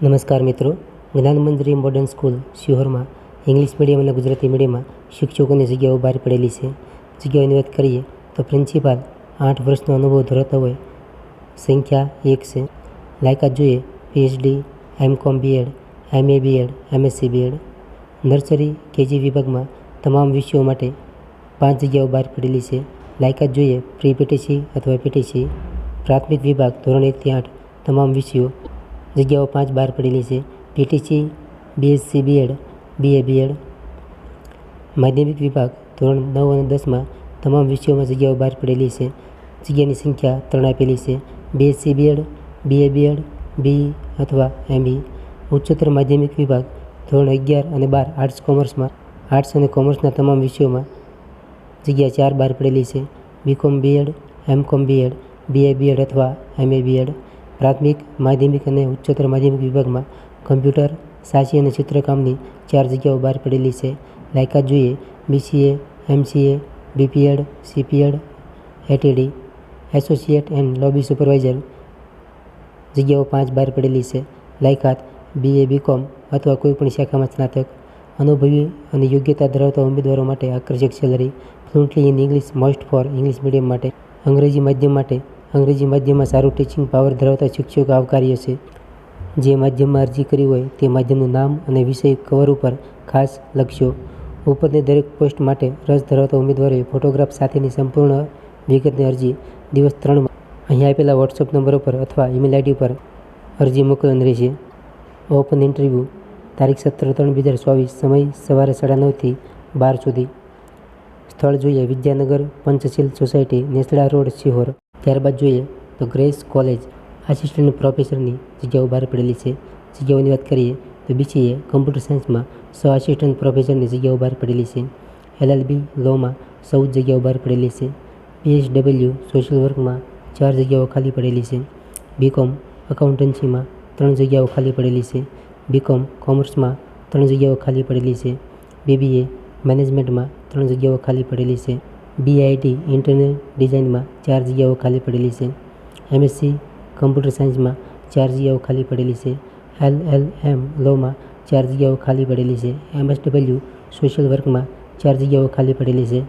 નમસ્કાર મિત્રો. જ્ઞાનમંદિર મોડર્ન સ્કૂલ શિહોરમાં ઇંગ્લિશ મીડિયમ અને ગુજરાતી મીડિયમમાં શિક્ષકોની જગ્યાઓ બહાર પડેલી છે. જગ્યાઓની વાત કરીએ તો પ્રિન્સિપાલ આઠ વર્ષનો અનુભવ ધરાવતા હોય સંખ્યા એક છે. લાયકાત જોઈએ PhD MCom BEd MA BEd MSc BEd nursery, KG વિભાગમાં તમામ વિષયો માટે પાંચ જગ્યાઓ બહાર પડેલી છે. લાયકાત જોઈએ પ્રી પીટીસી અથવા પીટીસી પ્રાથમિક વિભાગ ધોરણ એકથી આઠ તમામ વિષયો જગ્યાઓ પાંચ બહાર પડેલી છે. PTC BSc BEd BA BEd માધ્યમિક વિભાગ ધોરણ નવ અને દસમાં તમામ વિષયોમાં જગ્યાઓ બહાર પડેલી છે. જગ્યાની સંખ્યા ત્રણ આપેલી છે. BSc BEd BA BEd B અથવા એમબી ઉચ્ચતર માધ્યમિક વિભાગ ધોરણ અગિયાર અને બાર આર્ટ્સ કોમર્સમાં આર્ટ્સ અને કોમર્સના તમામ વિષયોમાં જગ્યા ચાર બહાર પડેલી છે. BCom BEd MCom BEd BA BEd અથવા એમએ બીએડ પ્રાથમિક, માધ્યમિક અને ઉચ્ચતર માધ્યમિક વિભાગમાં કમ્પ્યુટર સાચી અને ચિત્રકામની ચાર જગ્યાઓ બહાર પડેલી છે. લાયકાત જોઈએ. BCA, MCA, BPEd, CPEd, ATD, associate and lobby supervisor જગ્યાઓ પાંચ બહાર પડેલી છે. લાયકાત, બીએ, બીકોમ અથવા કોઈપણ શાખામાં સ્નાતક. અનુભવી અને યોગ્યતા ધરાવતા ઉમેદવારો માટે આકર્ષક salary. Fluently in English, most for English medium માટે અંગ્રેજી માધ્યમ માટે અંગ્રેજી માધ્યમમાં સારું ટીચિંગ પાવર ધરાવતા શિક્ષકો આવકાર્ય છે જે માધ્યમમાં અરજી કરી હોય તે માધ્યમનું નામ અને વિષય કવર ઉપર ખાસ લખશો ઉપરની દરેક પોસ્ટ માટે રસ ધરાવતા ઉમેદવારોએ ફોટોગ્રાફ સાથેની સંપૂર્ણ વિગતની અરજી દિવસ ત્રણમાં અહીં આપેલા વોટ્સઅપ નંબર ઉપર અથવા ઈમેલ આઈડી પર અરજી મોકલવાની રહેશે. ઓપન ઇન્ટરવ્યૂ તારીખ સત્તર ત્રણ બે હજાર ચોવીસ, સમય સવારે સાડા નવથી બાર સુધી. સ્થળ જોઈએ વિદ્યાનગર પંચશીલ સોસાયટી નેસડા રોડ, શિહોર. ત્યારબાદ જોઈએ તો ગ્રેસ કોલેજ આસિસ્ટન્ટ પ્રોફેસરની જગ્યાઓ બહાર પડેલી છે. જગ્યાઓની વાત કરીએ તો બીસીએ કમ્પ્યુટર સાયન્સમાં સો આસિસ્ટન્ટ પ્રોફેસરની જગ્યાઓ બહાર પડેલી છે. એલએલબી લોમાં ચૌદ જગ્યાઓ બહાર પડેલી છે. પીએચડબલ્યુ સોશિયલ વર્કમાં ચાર જગ્યાઓ ખાલી પડેલી છે. બીકોમ અકાઉન્ટન્સીમાં ત્રણ જગ્યાઓ ખાલી પડેલી છે. બીકોમ કોમર્સમાં ત્રણ જગ્યાઓ ખાલી પડેલી છે. બીબીએ મેનેજમેન્ટમાં ત્રણ જગ્યાઓ ખાલી પડેલી છે. બીઆઈટી ઇન્ટરનેટ ડિઝાઇનમાં ચાર જગ્યાઓ ખાલી પડેલી છે. એમએસસી કમ્પ્યુટર સાયન્સમાં ચાર જગ્યાઓ ખાલી પડેલી છે. એલ એલ એમ લોમાં ચાર જગ્યાઓ ખાલી પડેલી છે. એમએસડબલ્યુ સોશિયલ વર્કમાં ચાર જગ્યાઓ ખાલી પડેલી છે.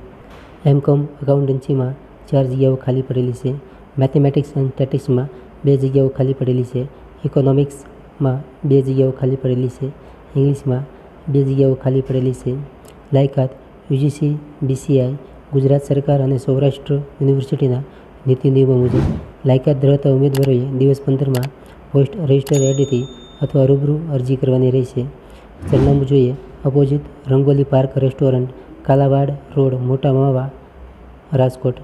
એમકોમ અકાઉન્ટન્સીમાં ચાર જગ્યાઓ ખાલી પડેલી છે. મેથેમેટિક્સ એન્ડ સ્ટેટિક્સમાં બે જગ્યાઓ ખાલી પડેલી છે. ઇકોનોમિક્સમાં બે જગ્યાઓ ખાલી પડેલી છે. ઇંગ્લિશમાં બે જગ્યાઓ ખાલી પડેલી છે. લાયકાત યુજીસી બીસીઆઈ ગુજરાત સરકાર અને સૌરાષ્ટ્ર યુનિવર્સિટીના નીતિ નિયમો મુજબ લાયકાત ધરાવતા ઉમેદવારોએ દિવસ પંદરમાં પોસ્ટ રજિસ્ટર એડીથી અથવા રૂબરૂ અરજી કરવાની રહેશે. સરનામું જોઈએ opposite Rangoli park restaurant, Kalawad road, Mota Mava, Rajkot.